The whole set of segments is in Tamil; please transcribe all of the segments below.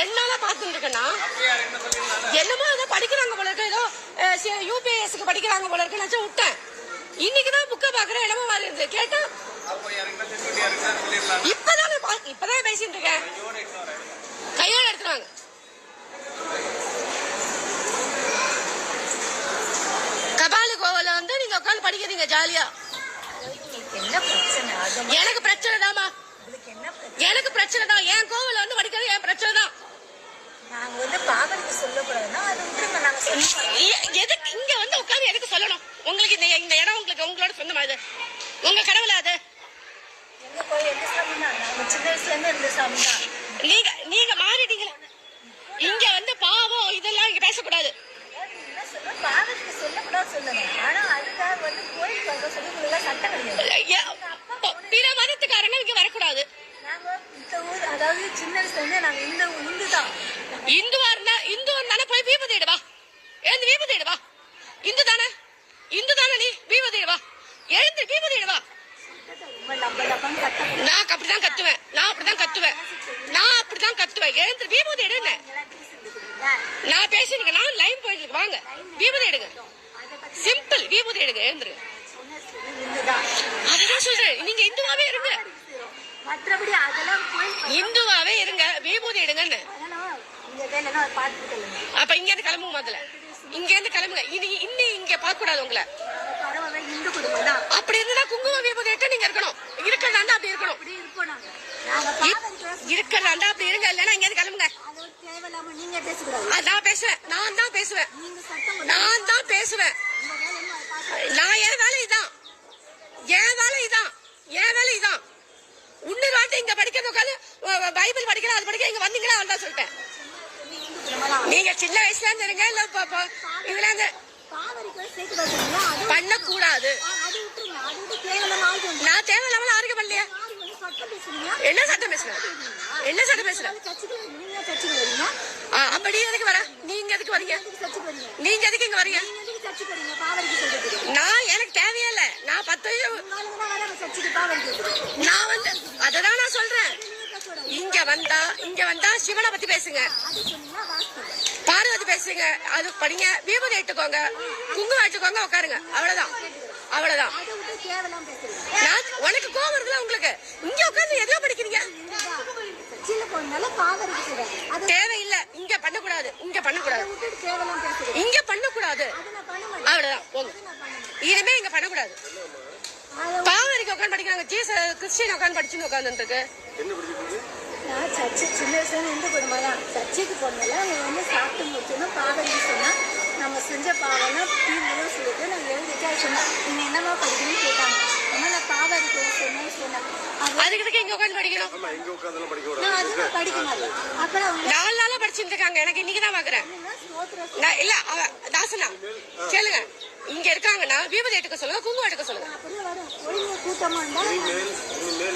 ரெண்டு நாளா பார்த்துட்டு இருக்கேன்னா என்னமோ ஏதோ படிக்கிறாங்க போல இருக்கு. ஏதோ யூபிஎஸ்க்கு படிக்கிறாங்க போல இருக்கு நினைச்சு விட்டேன். இன்னைக்கு தான் புக்கை பாக்குறேன் என்னமோ இருந்து கேட்டா இப்பதானே இப்பதான் பேசிட்டு இருக்கேன். கையோட எடுத்துருவாங்க. கபாலி கோவில வந்து நீங்க உட்காந்து படிக்கிறீங்க ஜாலியா. எனக்கு பிரச்சனை? தாமா எனக்கு பிரச்சனை தான் என் கோவில வந்து படிக்கிறது என் பிரச்சனை தான் நாங்க வந்து பாவனுக்கு சொல்லக்கூடாதுன்னா அது விட்டுருங்க எதுக்கு? இங்க வந்து உட்காந்து எதுக்கு சொல்லணும்? உங்களுக்கு இந்த இந்த இடம் உங்களுக்கு உங்களோட சொந்தமா இது உங்க கடவுளா அது? எங்க கோயில் எந்த சாமி தான் நாங்க சின்ன வயசுல இருந்து இருந்த சாமி தான் நீங்க நீங்க மாறிட்டீங்களா? இங்க வந்து பாவம் இதெல்லாம் இங்க பேசக்கூடாது அதாவது என்ன சொல்ல பாவனுக்கு சொல்லக்கூடாது சொல்லணும் ஆனா அதுக்காக வந்து கோயில் சொல்ற சொல்லி உங்களுக்கு சட்டம் கிடையாது எ- ப- பிற மதத்துக்காரங்க இங்க வரக்கூடாது நாங்க இந்த ஊர் அதாவது சின்ன வயசுல இருந்து நாங்க இந்த இந்து தான் இந்துவா இருந்தா இந்து தானே போய் வீபதி இடுவா எழுந்து வீபதி இடுவா இந்து தானே இந்து தானே நீ வீபதி இடுவா எழுந்து வீபதி இடுவா ரொம்ப லப்ப லப்பன்னு கட்டம் நான் அப்படிதான் கத்துவேன். நான் அப்படிதான் கத்துவேன். நான் அப்படிதான் கத்துவேன். எழுந்து வீபதி எடுங்க நான் பேசிருக்கேன் நான் லைன் போயிட்டு வாங்க. வீபதி எடுங்க. சிம்பிள் வீபதி எடுங்க. எழுந்துரு. அதுதான் சொல்றேன். நீங்க இந்துவாவே இருங்க. மற்றபடி அதெல்லாம் இந்துவாவே இருங்க. விபூதி எடுங்கன்னு அப்ப இங்க இருந்து கிளம்புங்க முதல்ல. இங்க இருந்து கிளம்புங்க. இது இன்னும் இங்க பார்க்க கூடாது உங்களை. அப்படி இருந்தா குங்கு விபூதி எடுத்து நீங்க இருக்கணும் இருக்கிறதா அப்படி இருக்கணும் அப்படி இருப்போம் நாங்க நாங்க பாவம் பேச இருக்கிறதா அப்படி இருங்க. இல்லைன்னா இங்க இருந்து கிளம்புங்க நான் பேசுவேன். நான் தான் பேசுவேன். நான் தான் பேசுவேன். நான் என் வேலை இதான். என் வேலை இதான். என் வேலை இதான். இன்னொரு வாட்டி இங்க படிக்கிறது உட்காந்து பைபிள் படிக்கிறேன் அது படிக்க இங்க வந்தீங்களா அவ்வளவுதான் சொல்லிட்டேன். நீங்க சின்ன வயசுல இருந்து இருங்க இல்ல இதுல இருந்து பண்ணக்கூடாது ஆ, அது விட்டுருங்க அது விட்டு தேவையில்லாம ஆயுதம் வந்து நான் தேவையில்லாம ஆரோக்கியம் பண்ணலையா யாரு வந்து சட்டம் பேசுறீங்க என்ன சட்டம் பேசுறேன் என்ன சட்டம் ஆ, அப்ப நீ எதுக்கு வர? நீங்க எதுக்கு வரீங்க? நீங்க எதுக்கு இங்க வரீங்க? நான் எனக்கு தேவையே இல்ல நான் பத்து நான் வந்து அததான் நான் சொல்றேன். இங்க வந்தா இங்க வந்தா சிவனை பத்தி பேசுங்க. பார்வதி பேசுங்க. அது படிங்க. விபூதி எடுத்துக்கோங்க. குங்குமம் வச்சுக்கோங்க உட்காருங்க. அவ்வளவுதான். அவ்வளவுதான். அதை விட்டு தேவையில்லாம பேசுறீங்க. நான் உனக்கு கோவம் இருக்குல்ல உங்களுக்கு? இங்க உட்கார்ந்து எதையோ படிக்கிறீங்க? தேவையில்ல. இங்க பண்ணக்கூடாது. இங்க பண்ணக்கூடாது. இங்க பண்ணக்கூடாது. அதை நான் பண்ண மாட்டேன். அவ்வளவுதான். போங்க. இனிமே இங்க பண்ணக்கூடாது. பாவரிக்கு உட்காந்து படிக்கிறாங்க. ஜீச கிறிஸ்டியன் உட்காந்து படிச்சுன்னு படிச்சிருக்கீங்க? நான் சர்ச்சு சின்ன வயசுல இந்து குடும்பம் தான். சர்ச்சுக்கு போனால வந்து சாப்பிட்டு முடிச்சோன்னா பாவரிக்கு சொன்னா நம்ம செஞ்ச பாவம்னா தீர்ந்துடும் சொல்லிட்டு நான் எழுதிட்டு சொன்னேன். நீங்க என்னமா படிக்கணும்னு கேட்டாங்க. ஏன்னா நான் பாவரிக்கு சொன்னேன்னு சொன்னேன். அதுக்கு இங்க உட்காந்து படிக்கணும்? நான் அதுக்கு படிக்க மாட்டேன். அப்புறம் நாலு நாளா படிச்சுட்டு இருக்காங்க எனக்கு இன்னைக்கு தான் பாக்குறேன். இல்ல அவ தாசனா கேளுங்க. இங்க இருக்காங்கன்னா விபதி எடுக்க சொல்லுங்க குங்குமம் எடுக்க சொல்லுங்க. கூட்டமா இருந்தா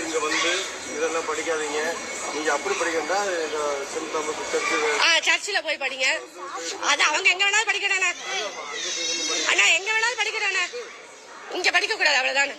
இங்க வந்து இதெல்லாம் படிக்காதீங்க. அப்படி ஆ சர்ச்சில் போய் படிங்க. அது அவங்க எங்க வேணாலும் படிக்கிறானே அண்ணா எங்க வேணாலும் படிக்கிறானே இங்க படிக்க கூடாது அவ்வளவுதானே?